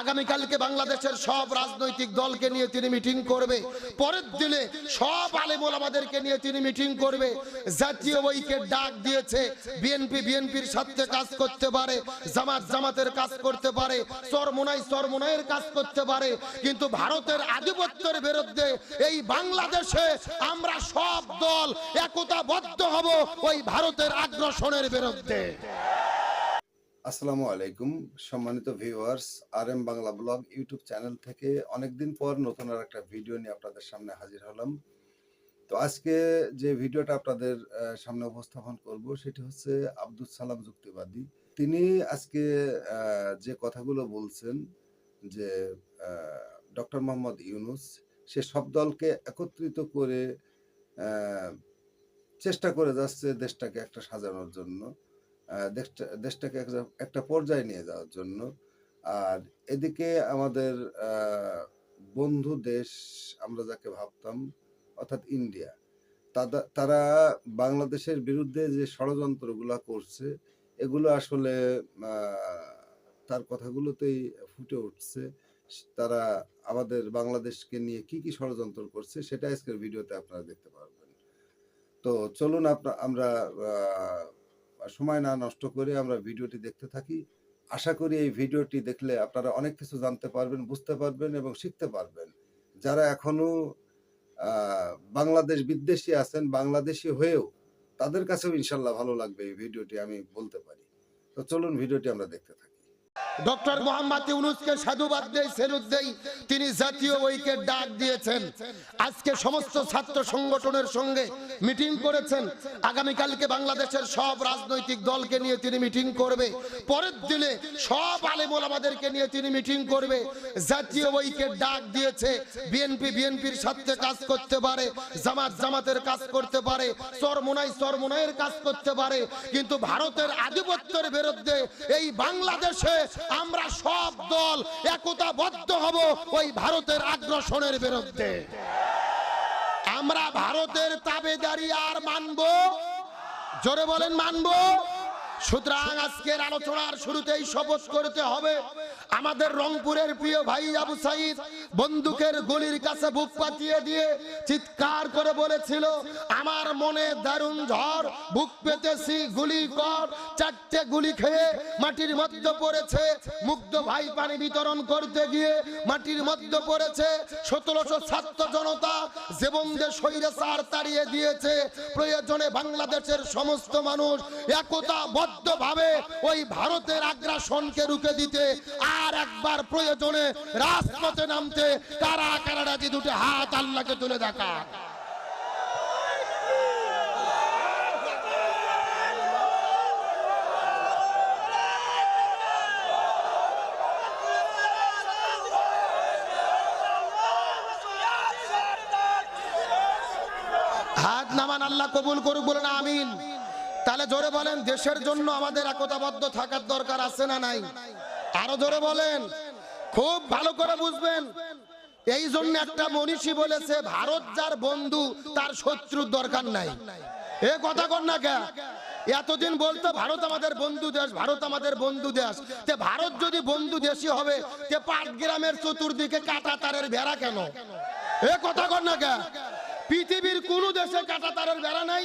আগামীকালকে বাংলাদেশের সব রাজনৈতিক দলকে নিয়ে তিনি মিটিং করবে। পরের দিনে সব আলেমুল আমাদেরকে নিয়ে তিনি মিটিং করবে। জাতীয় ঐক্যের ডাক দিয়েছে। বিএনপি, বিএনপির সাথে কাজ করতে পারে, জামাত জামাতের কাজ করতে পারে, চরমোনাই চরমোনাইয়ের কাজ করতে পারে। কিন্তু ভারতের আধিপত্যের বিরুদ্ধে এই বাংলাদেশে আমরা সব দল একতাবদ্ধ হব ওই ভারতের আগ্রাসনের বিরুদ্ধে। আসসালামু আলাইকুম, সম্মানিত viewers R M Bangla blog YouTube channel থেকে অনেকদিন পর নতুন আর একটা ভিডিও নিয়ে আপনাদের সামনে হাজির হলাম। তো আজকে যে ভিডিওটা আপনাদের সামনে উপস্থাপন করব সেটি হচ্ছে আব্দুল সালাম যুক্তিবাদী। তিনি আজকে যে কথাগুলো বলছেন যে ডক্টর মোহাম্মদ ইউনুস, সে সব দলকে একত্রিত করে চেষ্টা করে যাচ্ছে দেশটাকে একটা সাজানোর জন্য। দেশটা দেশটাকে একটা- পর্যায়ে নিয়ে যাওয়ার জন্য। আর এদিকে আমাদের বন্ধু দেশ আমরা যাকে ভাবতাম, অর্থাৎ ইন্ডিয়া তারা বাংলাদেশের বিরুদ্ধে যে ষড়যন্ত্রগুলা করছে, এগুলো আসলে তার কথাগুলোতেই ফুটে উঠছে। তারা আমাদের বাংলাদেশকে নিয়ে কি কি ষড়যন্ত্র করছে, সেটা আজকের ভিডিওতে আপনারা দেখতে পারবেন। তো চলুন আমরা সময় না নষ্ট করে আমরা ভিডিওটি দেখতে থাকি। আশা করি এই ভিডিওটি দেখলে আপনারা অনেক কিছু জানতে পারবেন বুঝতে পারবেন এবং শিখতে পারবেন। যারা এখনও আহ, বাংলাদেশ বিদ্বেষী আছেন বাংলাদেশি হয়েও তাদের কাছেও ইনশাল্লাহ ভালো লাগবে এই ভিডিওটি আমি বলতে পারি। তো চলুন ভিডিওটি আমরা দেখতে থাকি। ডক্টর মোহাম্মদ ইউনুসকে সাধুবাদ দেই সেলুট দেই তিনি জাতীয় ঐক্যের ডাক দিয়েছেন। আজকে সমস্ত ছাত্র সংগঠনের সঙ্গে মিটিং করেছেন। আগামীকালকে বাংলাদেশের সব রাজনৈতিক দলকে নিয়ে তিনি মিটিং করবে। পরের দিনে সব আলেমুল আমাদেরকে নিয়ে তিনি মিটিং করবে। জাতীয় ঐক্যের ডাক দিয়েছে। বিএনপি বিএনপির সাথে কাজ করতে পারে, জামাত জামাতের কাজ করতে পারে, চরমোনাই চরমোনাইয়ের কাজ করতে পারে। কিন্তু ভারতের আধিপত্যের বিরুদ্ধে এই বাংলাদেশে আমরা সব দল একতাবদ্ধ হব ওই ভারতের আগ্রাসনের বিরুদ্ধে। আমরা ভারতের তাবেদারি আর মানব? জোরে বলেন মানব? সুতরাং আজকের আলোচনার শুরুতেই শপথ করতে হবে। আমাদের রংপুরের প্রিয় ভাই আবু সাইদ বন্দুকের গুলির কাছে বুক পাতিয়ে দিয়ে চিৎকার করে বলেছিল, আমার মনে দারুণ ঝড়, বুক পেতেছি গুলি কর। চারটে গুলি খেয়ে মাটির মধ্যে পড়েছে। মুগ্ধ ভাই পানি বিতরণ করতে গিয়ে মাটির মধ্যে পড়েছে। সতেরোশো ছাত্র জনতা জীবনদের শরীরে সার তাড়িয়ে দিয়েছে। প্রয়োজনে বাংলাদেশের সমস্ত মানুষ একতাবদ্ধ ওই ভারতের আগ্রাসনকে রুখে দিতে আর একবার প্রয়োজনে রাজপথে নামতে কারা কারা হাত আল্লাহকে তুলে দেখা। হাত নামান আল্লাহ কবুল করুক বলে না আমিন। তাহলে জোরে বলেন, দেশের জন্য আমাদের একতাবদ্ধ থাকার দরকার আছে না নাই? আরও জোরে বলেন, খুব ভালো করে বুঝবেন। এই জন্য একটা মনীষী বলেছে, ভারত যার বন্ধু, তার শত্রুর দরকার নাই। এ কথা কর না কে? এতদিন বলতো, ভারত আমাদের বন্ধু দেশ, ভারত আমাদের বন্ধু দেশ। তে ভারত যদি বন্ধু দেশই হবে, তে পাটগ্রামের চতুর্দিকে কাটা তারের বেড়া কেন? এ কথা কর না কে? পৃথিবীর কোন দেশে কাটা তারের বেড়া নাই?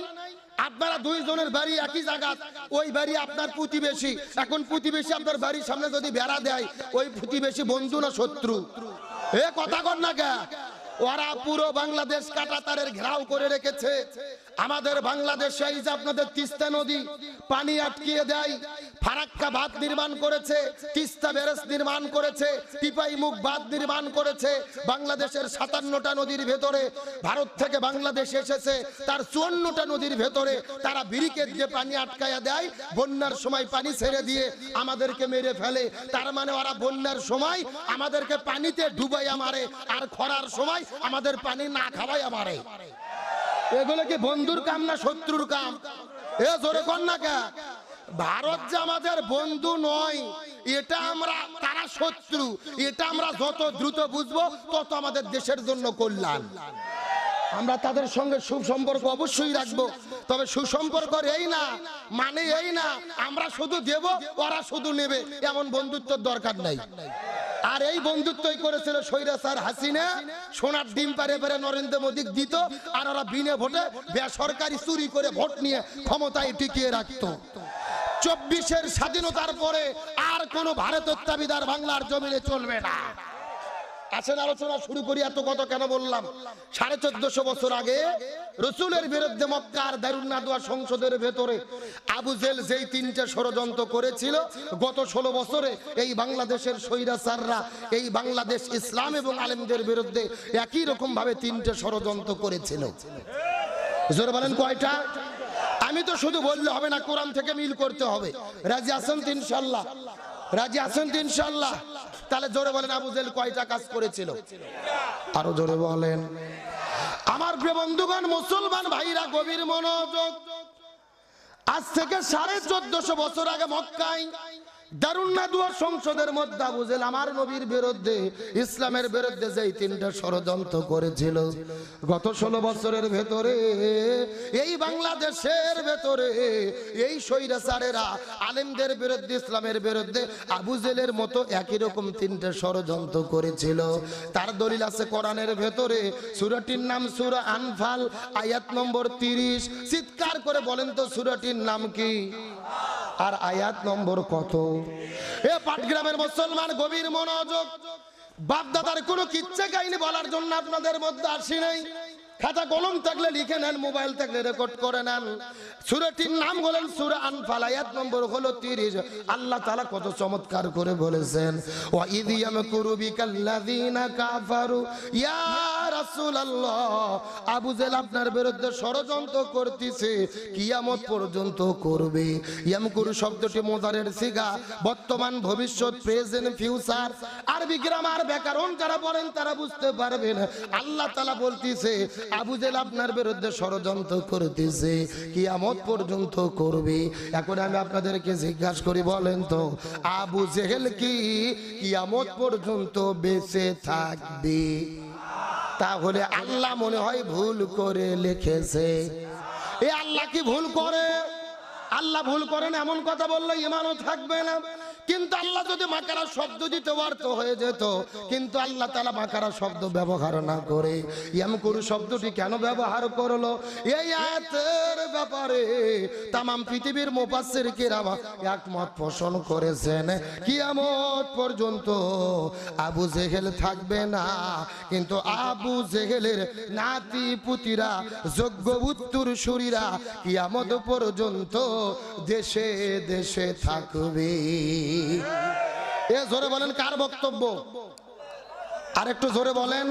আপনারা দুইজনের বাড়ি একই জায়গা, ওই বাড়ি আপনার প্রতিবেশী। এখন প্রতিবেশী আপনার বাড়ির সামনে যদি বেড়া দেয়, ওই প্রতিবেশী বন্ধু না শত্রু? এ কথা কর না কে? ওরা পুরো বাংলাদেশ কাটাতারের ঘেরাও করে রেখেছে। আমাদের বাংলাদেশে এই যে আপনাদের তিস্তা নদী, পানি আটকিয়ে দেয়, ফারাক্কা বাঁধ নির্মাণ করেছে, তিস্তা ব্যারেজ নির্মাণ করেছে টিপাই মুখ বাঁধ নির্মাণ করেছে, বাংলাদেশের সাতান্নটা নদীর ভেতরে ভারত থেকে বাংলাদেশ এসেছে, তার চুয়ান্নটা নদীর ভেতরে তারা ব্রিকেট দিয়ে পানি আটকায়া দেয়, বন্যার সময় পানি ছেড়ে দিয়ে আমাদেরকে মেরে ফেলে। তার মানে ওরা বন্যার সময় আমাদেরকে পানিতে ডুবাইয়া মারে, আর খরার সময় আমাদের পানি না খাওয়াইয়া মারে এগুলো কি বন্ধুর কাম না শত্রুর কাম? এ জোরে কর না কে? ভারত যে আমাদের বন্ধু নয়, এটা আমরা, তারা শত্রু। এটা আমরা যত দ্রুত বুঝব, তত আমাদের দেশের জন্য কল্যাণ। আমরা তাদের সঙ্গে সুসম্পর্ক অবশ্যই রাখব। তবে সুসম্পর্ক এই না মানে এই না, আমরা শুধু দেব, ওরা শুধু নেবে। এমন বন্ধুত্বের দরকার নাই। আর এই বন্ধুত্বই করেছিল সৈরা স্যার হাসিনা। সোনার ডিম পারে পারে নরেন্দ্র মোদী দিত, আর ওরা বিনে ভোটে বেসরকারি চুরি করে ভোট নিয়ে ক্ষমতায় টিকিয়ে রাখত। চব্বিশের স্বাধীনতার পরে আর কোনো ভারত বাংলার জমিনে চলবে না। আসেন আলোচনা শুরু করি, এত কত কেন বললাম? সাড়ে চোদ্দশো বছর আগে রসুলের বিরুদ্ধে মক্কার দারুন্নাদুয়া সংসদের ভেতরে আবু জেল যেই তিনটে ষড়যন্ত্র করেছিল, গত ষোলো বছরে এই বাংলাদেশের স্বৈরাচাররা, এই বাংলাদেশ ইসলাম এবং আলেমদের বিরুদ্ধে একই রকম ভাবে তিনটে ষড়যন্ত্র করেছিল। জোরে বলেন কয়টা? আমি তো শুধু বললে হবে না, কোরআন থেকে মিল করতে হবে। রাজি আছেন তো ইনশাল্লাহ? রাজি আছেন তো ইনশাল্লাহ? তাহলে জোরে বলেন আবু জেল কয়টা কাজ করেছিল? আরও জোরে বলেন। আমার প্রিয় বন্ধুগণ, মুসলমান ভাইরা, গভীর মনোযোগ। আজ থেকে সাড়ে চোদ্দশো বছর আগে মক্কায় দারুন্নাদুয়া সংসদের মধ্যে আমার নবীর বিরুদ্ধে, ইসলামের বিরুদ্ধে করেছিল, গত ষোলো বছরের ভেতরে, এই বাংলাদেশের ভেতরে, এই স্বৈরাচারেরা আলেমদের বিরুদ্ধে, ইসলামের বিরুদ্ধে আবু জেলের মতো একই রকম তিনটা ষড়যন্ত্র করেছিল। তার দলিল আছে কোরআনের ভেতরে, সুরাটির নাম সুরা আনফাল, আয়াত নম্বর তিরিশ। চিৎকার করে বলেন তো সুরাটির নাম কি? আর আয়াত নম্বর কত? এ পাটগ্রামের মুসলমান গভীর মনোযোগ। বাপ দাদার কোনো কিচ্ছা কাহিনী বলার জন্য আপনাদের মধ্যে আসি নাই। খাতা কলম থাকলে লিখে নেন, মোবাইল থাকলে রেকর্ড করে নেন। সুরাটির নাম হলেন সুরা আনফাল, আয়াত নম্বর হলো তিরিশ। আল্লাহ তালা কত চমৎকার করে বলেছেন ও ইদিয়াম কুরুবি কাল্লাযীনা কাফারু, ইয়া ষড়যন্ত্র করতেছে, কিয়ামত পর্যন্ত করবে। বর্তমান ভবিষ্যৎ, প্রেজেন্ট, ফিউচার, আরবি গ্রামার ব্যাকরণ যারা বলেন তারা বুঝতে পারবেন। আল্লাহ তাআলা বলতিছে, আবু জেল আপনার বিরুদ্ধে ষড়যন্ত্র করতেছে, কিয়ামত পর্যন্ত করবে। এখন আমি আপনাদেরকে জিজ্ঞাসা করি, বলেন তো, আবু জেহেল কি কিয়ামত পর্যন্ত বেঁচে থাকবে? তাহলে আল্লাহ মনে হয় ভুল করে লিখেছে। এ আল্লাহ কি ভুল করে? আল্লাহ ভুল করেন এমন কথা বললে ইমানও থাকবে না। যদি মাকারা শব্দ দিতে পারত হয়ে যেত, কিন্তু আল্লাহ তালা মাকারা শব্দ ব্যবহার না করে। ইয়ামকুরু শব্দটি কেন ব্যবহার করল? এই আয়াতের ব্যাপারে তামাম পৃথিবীর মোপাসের কেরামা একমত পোষণ করেছেন। কিয়ামত পর্যন্ত আবু জেহেল থাকবে না, কিন্তু আবু জেহেলের নাতি পুতিরা যোগ্য উত্তর সুরীরা কিয়ামত পর্যন্ত দেশে দেশে থাকবে। এ জোরে বলেন, কার বক্তব্য? আর একটু জোরে বলেন।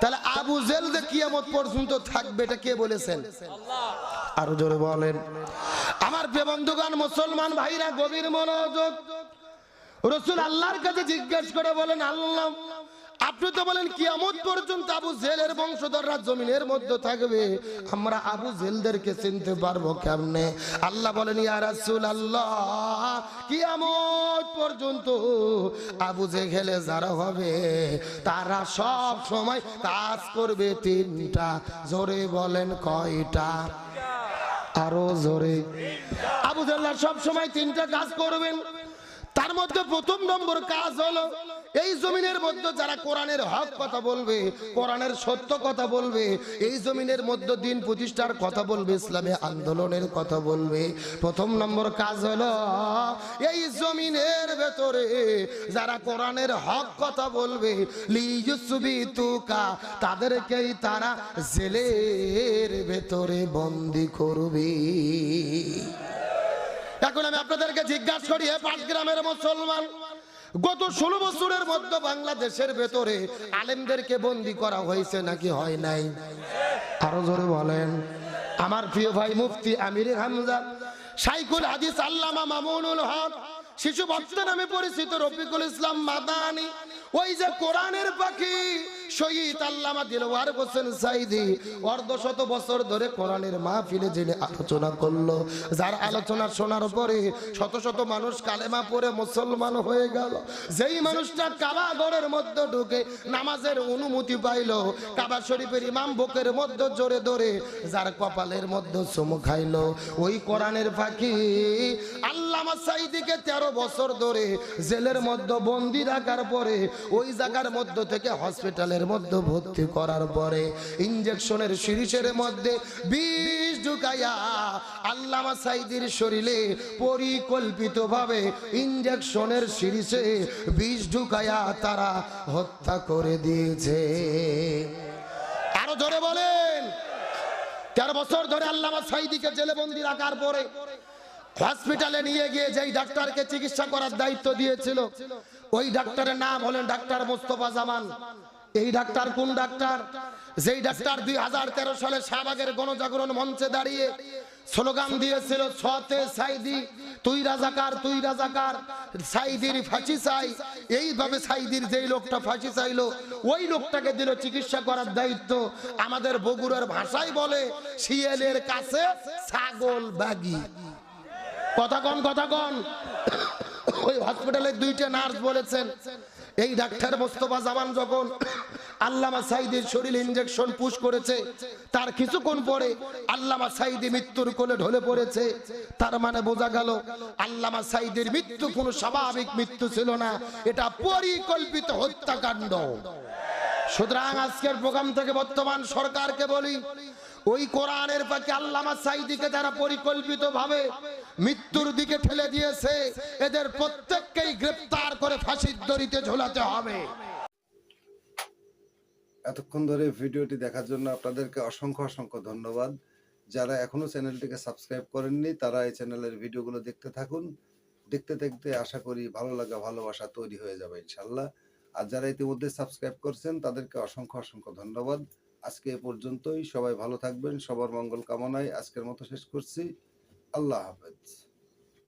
তাহলে আবু জেল যে কিয়ামত পর্যন্ত থাকবে, এটা কে বলেছেন? আরও জোরে বলেন। আমার বন্ধুগণ, মুসলমান ভাইরা, গভীর মনোযোগ। রসুল আল্লাহর কাছে জিজ্ঞেস করে বলেন, আল্লাহ আপনি তো বলেন কিয়ামত পর্যন্ত আবু জেলের বংশধররা জমিনের মধ্যে থাকবে। আমরা আবু জেলদেরকে চিনতে পারব কেমনে? আল্লাহ বলেন, ইয়া রাসূল আল্লাহ কিয়ামত পর্যন্ত আবু জেহেলে যারা হবে, তারা সব সময় কাজ করবে তিনটা। জোরে বলেন কয়টা? আরও জোরে। আবু জাল্লাহ সব সময় তিনটা কাজ করবেন। তার মধ্যে প্রথম নম্বর কাজ হলো এই জমিনের মধ্যে যারা কোরআনের হক কথা বলবে, কোরআনের সত্য কথা বলবে, এই জমিনের মধ্যে দিন প্রতিষ্ঠার কথা বলবে, ইসলামে আন্দোলনের কথা বলবে। প্রথম নম্বর কাজ হলো, এই জমিনের ভেতরে যারা কোরআনের হক কথা বলবে তুকা, তাদেরকেই তারা জেলের ভেতরে বন্দি করবে। এখন আমি আপনাদেরকে জিজ্ঞাসা করি হে পাঁচ গ্রামের মুসলমান গত ষোলো বছরের মধ্যে বাংলাদেশের ভেতরে আলেমদেরকে বন্দি করা হয়েছে নাকি হয় নাই? আরও জোরে বলেন। আমার প্রিয় ভাই মুফতি আমির হামজা সাইকুল হাদিস আল্লামা মামুনুল হক, শিশু ভক্ত নামে পরিচিত রফিকুল ইসলাম মাদানি, ওই যে কোরআনের পাখি শহীদ আল্লামা দিলওয়ার হোসেন সাইদি অর্ধশত বছর ধরে কোরআনের মাহফিলে জেনে আলোচনা করল, যার আলোচনা শোনার পরে শত শত মানুষ কালেমা পড়ে মুসলমান হয়ে গেল। যেই মানুষটা কাবা ঘরের মধ্যে ঢুকে নামাজের অনুমতি পাইলো, কাবা শরীফের ইমাম বুকের মধ্যে জোরে ধরে যার কপালের মধ্যে চুমু খাইলো। ওই কোরআনের ফাঁকি আল্লামা সাইদিকে তেরো বছর ধরে জেলের মধ্যে বন্দি রাখার পরে ওই জায়গার মধ্য থেকে হসপিটালের মধ্যে ভর্তি করার পরে ইঞ্জেকশনের শিরিষের মধ্যে বিষ ঢুকাইয়া আল্লামা সাইদির শরীরে পরিকল্পিতভাবে ইঞ্জেকশনের শিরিষে বিষ ঢুকাইয়া তারা হত্যা করে দিয়েছে। আরও ধরে বলেন। তেরো বছর ধরে আল্লামা সাইদিকে জেলে বন্দি রাখার পরে হসপিটালে নিয়ে গিয়ে যেই ডাক্তারকে চিকিৎসা করার দায়িত্ব দিয়েছিল, ওই ডাক্তারের নাম হলেন ডাক্তার মোস্তফা জামান। এই ডাক্তার কোন ডাক্তার? যেই ডাক্তার দুই হাজার তেরো সালে শাহবাগের গণজাগরণ মঞ্চে দাঁড়িয়ে স্লোগান দিয়েছিল ছতে সাইদি, তুই রাজাকার তুই রাজাকার, সাইদির ফাঁসি চাই। এইভাবে সাইদির যেই লোকটা ফাঁসি চাইলো, ওই লোকটাকে দিল চিকিৎসা করার দায়িত্ব। আমাদের বগুড়ার ভাষায় বলে, শিয়ালের কাছে ছাগল বাগি। কথা কন কথা কন। ওই হসপিটালের দুইটা নার্স বলেছেন। এই ডাক্তার মোস্তফা জামান যখন আল্লামা সাইদির শরীরে ইঞ্জেকশন পুশ করেছে, তার কিছুক্ষণ পরে আল্লামা সাইদি মৃত্যুর কোলে ঢলে পড়েছে। তার মানে বোঝা গেল, আল্লামা সাইদির মৃত্যু কোনো স্বাভাবিক মৃত্যু ছিল না, এটা পরিকল্পিত হত্যাকাণ্ড। সুতরাং আজকের প্রোগ্রাম থেকে বর্তমান সরকারকে বলি ওই কোরআনের পাকে আল্লামা সাইদিকে যারা পরিকল্পিত ভাবে মৃত্যুর দিকে ঠেলে দিয়েছে, এদের প্রত্যেককেই গ্রেপ্তার করে ফাঁসির দড়িতে ঝোলাতে হবে। এতক্ষণ ধরে ভিডিওটি দেখার জন্য আপনাদেরকে অসংখ্য অসংখ্য ধন্যবাদ। যারা এখনও চ্যানেলটিকে সাবস্ক্রাইব করেননি, তারা এই চ্যানেলের ভিডিওগুলো দেখতে থাকুন। দেখতে দেখতে আশা করি ভালো লাগা, ভালোবাসা তৈরি হয়ে যাবে ইনশাল্লাহ আর যারা ইতিমধ্যে সাবস্ক্রাইব করছেন, তাদেরকে অসংখ্য অসংখ্য ধন্যবাদ। আজকে এ পর্যন্তই। সবাই ভালো থাকবেন, সবার মঙ্গল কামনায় আজকের মতো শেষ করছি। আল্লাহ হাফেজ।